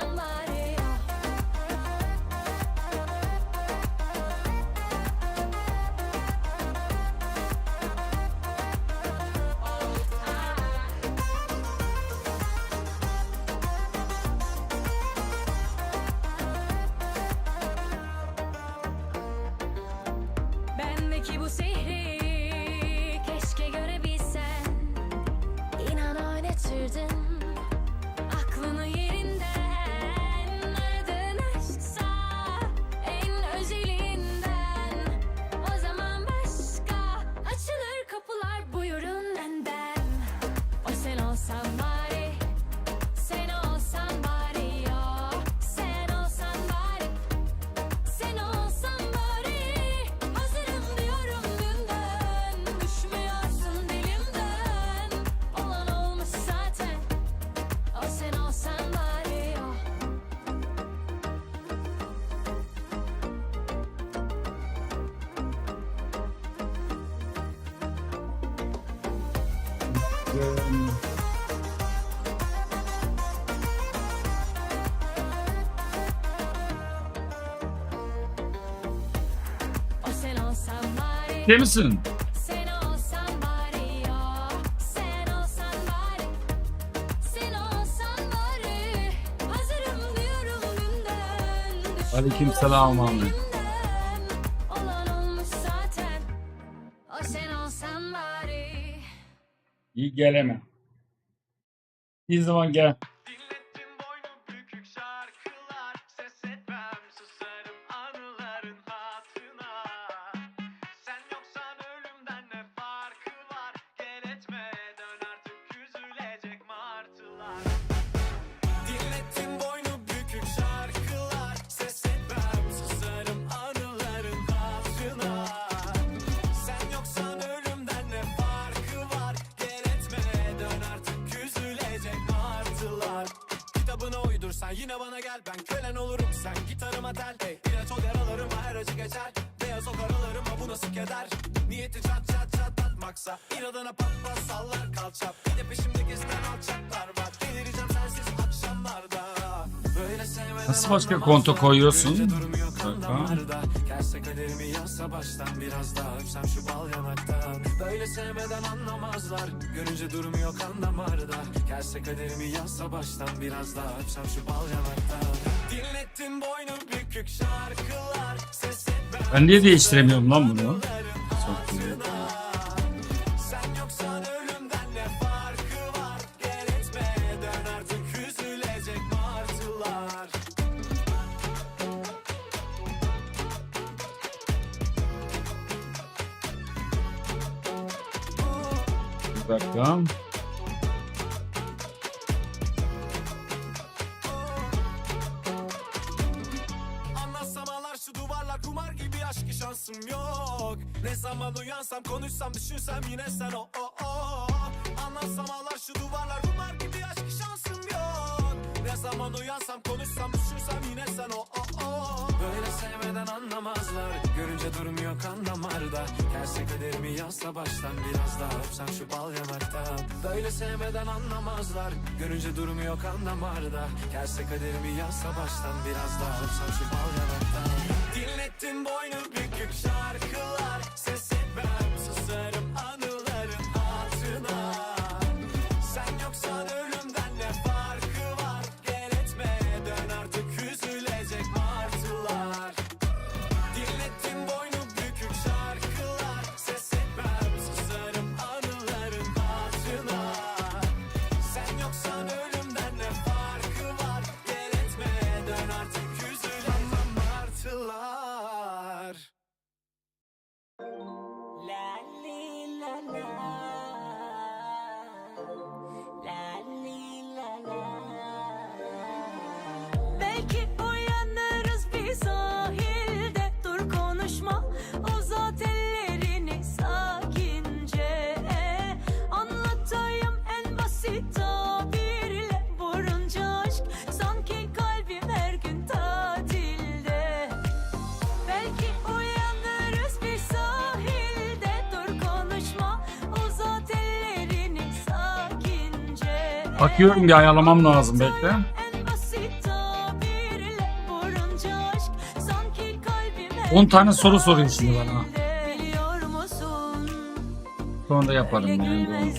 Somebody. Diyorum günden. düşüyorum Aleykümselam Ahmet. İyi geleme. Bir zaman gel. Tel hey, İlaç ol yaralarıma her acı geçer. Beyaz o karalarıma bu nasıl keder? Niyeti çat çat çatlatmaksa İnadına pat pat sallar kalça Bir de peşimde gezen alçaklar var. Delireceğim sensiz akşamlarda. Böyle sevmeden Nasıl başka konto koyuyorsun? Gelse kaderimi yazsa baştan biraz daha öpsem şu bal yanaktan. Böyle sevmeden anlamazlar. Görünce durmuyor kan damarda. Gelse kaderimi yazsa baştan biraz daha öpsem şu bal yanaktan Ben niye değiştiremiyorum lan bunu? Çok iyi. sen yoksan Ne zaman uyansam konuşsam düşünsem yine sen o o o. Anlatsam ağlar şu duvarlar kumar gibi aşkı şansım yok. Ne zaman uyansam konuşsam düşünsem yine sen o Sevmeden anlamazlar. Görünce durmuyor kan damarda Gelse kaderimi yazsa baştan biraz daha öpsem şu bal yanaktan Böyle sevmeden anlamazlar. Görünce durmuyor kan damarda Gelse kaderimi yazsa baştan biraz daha öpsem şu bal yanaktan Dinlettim boynu bükük şarkılar. Ses Bakıyorum bir ayarlamam lazım bekle. 10 tane soru soruyor şimdi bana. Sonra da yaparım yani.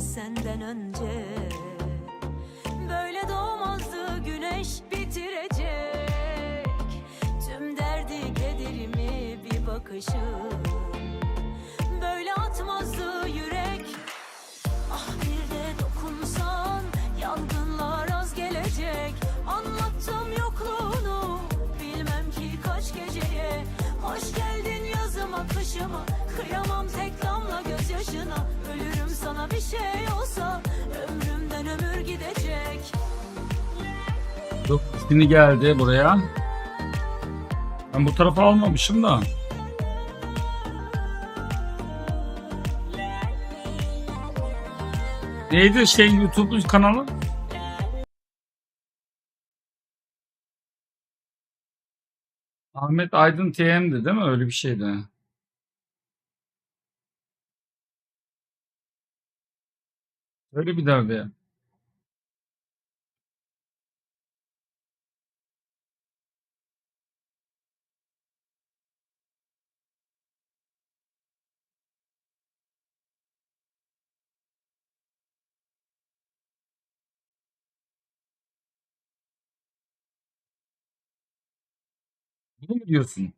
senden önce Böyle doğmazdı güneş bitirecek Tüm derdi kederimi bir bakışım kışıma kıyamam tek damla gözyaşına Ölürüm sana bir şey olsa ömrümden ömür gidecek Yok şimdi geldi buraya. Ben bu tarafa almamışım da. Neydi şey YouTube kanalı? Ahmet Aydın TM'di değil mi? Öyle bir şeydi. Öyle bir derdi ya. Bunu mu diyorsun?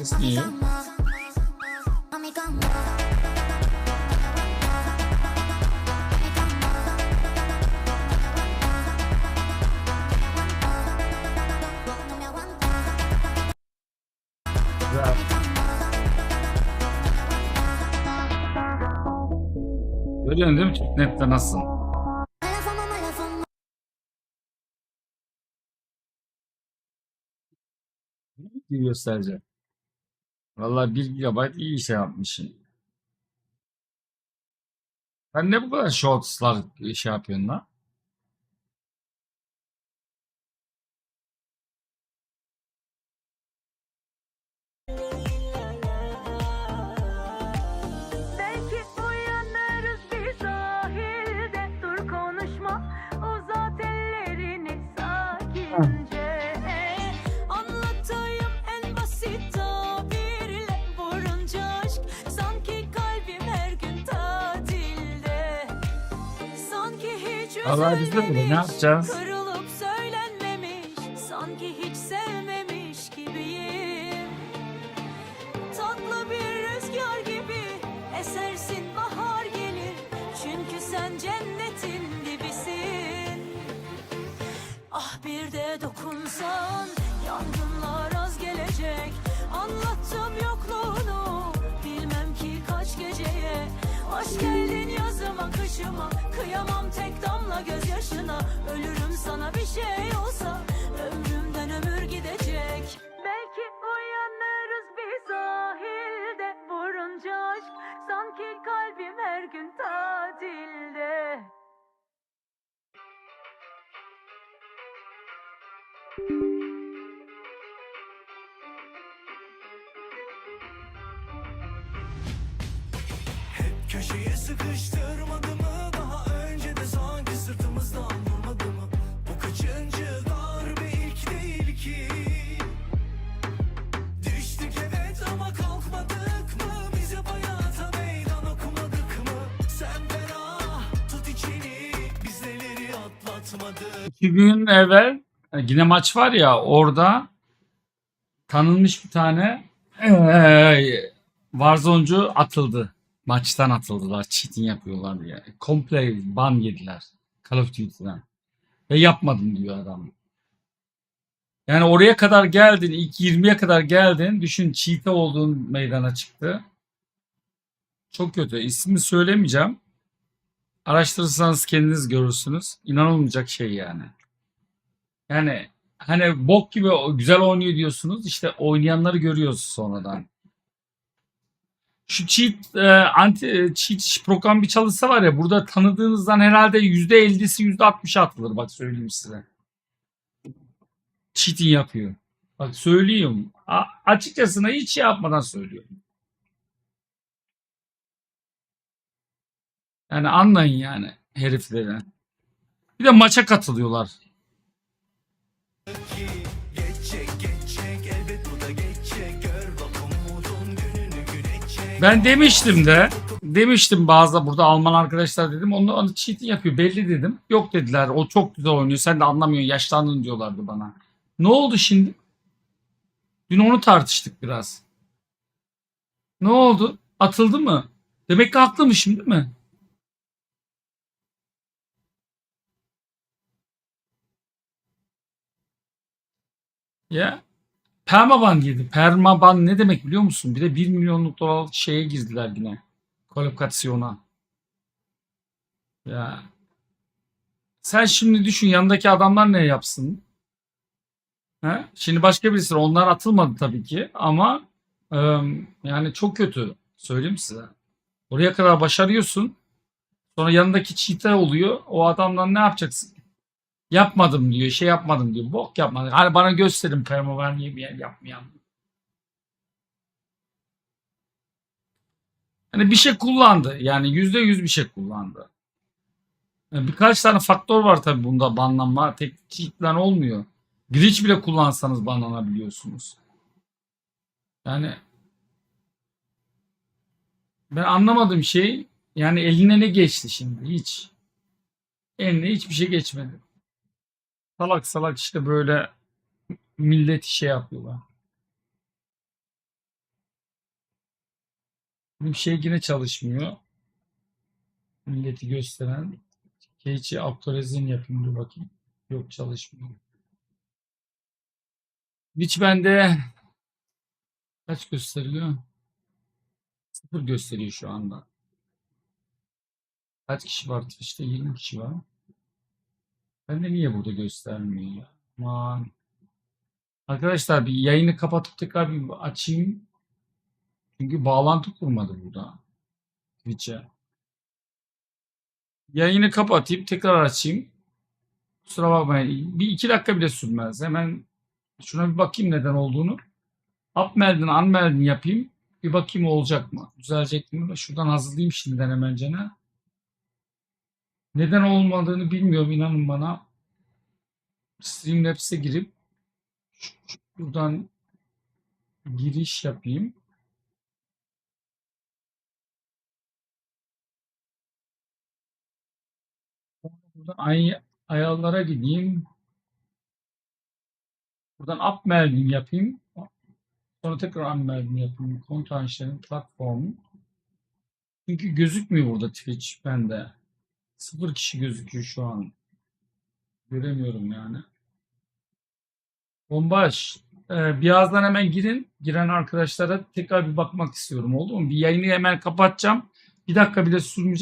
Ses niye? Güzel. Görüyorsun değil mi? Nette nasıl? Bir göstereceğim. Vallahi 1 GB iyi şey yapmışsın. Sen ne bu kadar shortslar şey yapıyorsun lan? Allah böyle, ne yapacağız? Kırılıp söylenmemiş Sanki hiç sevmemiş gibiyim. Tatlı bir rüzgar gibi esersin bahar gelir. Çünkü sen cennetin dibisin Ah bir de dokunsan yangınlar az gelecek. Anlattım yokluğunu bilmem ki kaç geceye. Hoş geldin yazıma kışıma kıyamam tek damla gözyaşına Ölürüm sana bir şey olsa ömrümden ömür gidecek. Belki uyanırız bir sahilde vurunca aşk Sanki kalbim her gün tatilde Köşeye sıkıştırmadı mı? Daha önce de sanki sırtımızdan vurmadı mı? Bu kaçıncı darbe? İlk değil ki. Düştük evet ama kalkmadık mı? Biz hep hayata meydan okumadık mı? Sen ferah tut içini. Biz neleri atlatmadık? İki gün evvel e, yine maç var ya orada tanınmış bir tane eee Warzoncu atıldı. Maçtan atıldılar. Cheating yapıyorlar diye. Komple ban yediler. Call of Duty'den. Ve yapmadım diyor adam. Yani oraya kadar geldin. ilk 20'ye kadar geldin. Düşün cheat'e olduğun meydana çıktı. Çok kötü. İsmini söylemeyeceğim. Araştırırsanız kendiniz görürsünüz. İnanılmayacak şey yani. Yani hani bok gibi güzel oynuyor diyorsunuz. İşte oynayanları görüyoruz sonradan. Şu cheat e, anti cheat program bir çalışsa var ya burada tanıdığınızdan herhalde %50'si %60'ı atılır bak söyleyeyim size. Cheating yapıyor. Bak söyleyeyim. A- açıkçasına hiç şey yapmadan söylüyorum. Yani anlayın yani herifleri. Bir de maça katılıyorlar. Ben demiştim de demiştim bazı burada Alman arkadaşlar dedim onu, onu cheating yapıyor belli dedim. Yok dediler o çok güzel oynuyor sen de anlamıyorsun yaşlandın diyorlardı bana. Ne oldu şimdi? Dün onu tartıştık biraz. Ne oldu? Atıldı mı? Demek ki haklıymışım değil mi? Ya permaban girdi. Permaban ne demek biliyor musun? Bir de 1 milyonluk dolarlık şeye girdiler yine. Kolokasyona. Ya. Sen şimdi düşün yanındaki adamlar ne yapsın? He? Şimdi başka birisi onlar atılmadı tabii ki ama ım, yani çok kötü söyleyeyim size. Oraya kadar başarıyorsun. Sonra yanındaki çite oluyor. O adamdan ne yapacaksın? Yapmadım diyor. Şey yapmadım diyor. Bok yapmadım. Hani bana gösterin yemeyen yapmayan. Hani bir şey kullandı. Yani yüzde yüz bir şey kullandı. Yani birkaç tane faktör var tabii bunda banlanma. Teknikten olmuyor. Glitch bile kullansanız banlanabiliyorsunuz. Yani ben anlamadığım şey yani eline ne geçti şimdi? Hiç. Eline hiçbir şey geçmedi. Salak salak işte böyle millet şey yapıyorlar. Bir şey yine çalışmıyor. Milleti gösteren. Cage'i aktualizin yapayım dur bakayım. Yok çalışmıyor. Hiç bende kaç gösteriliyor? Sıfır gösteriyor şu anda. Kaç kişi var Twitch'te? 20 kişi var. Bende niye burada göstermiyor? Aman. Arkadaşlar bir yayını kapatıp tekrar bir açayım. Çünkü bağlantı kurmadı burada. Twitch'e. Yayını kapatayım tekrar açayım. Kusura bakmayın. Bir iki dakika bile sürmez. Hemen şuna bir bakayım neden olduğunu. Up meldin, unmeldin yapayım. Bir bakayım olacak mı? Düzelecek mi? Şuradan hazırlayayım şimdiden hemencene. Neden olmadığını bilmiyorum inanın bana. Streamlabs'e girip buradan giriş yapayım. Buradan ay ayarlara gideyim. Buradan up meldin yapayım. Sonra tekrar un meldin yapayım. Kontanjların platformu. Çünkü gözükmüyor burada Twitch bende. Sıfır kişi gözüküyor şu an. Göremiyorum yani. Bombaş. Ee, birazdan hemen girin. Giren arkadaşlara tekrar bir bakmak istiyorum. Oldu mu? Bir yayını hemen kapatacağım. Bir dakika bile sürmeyecek.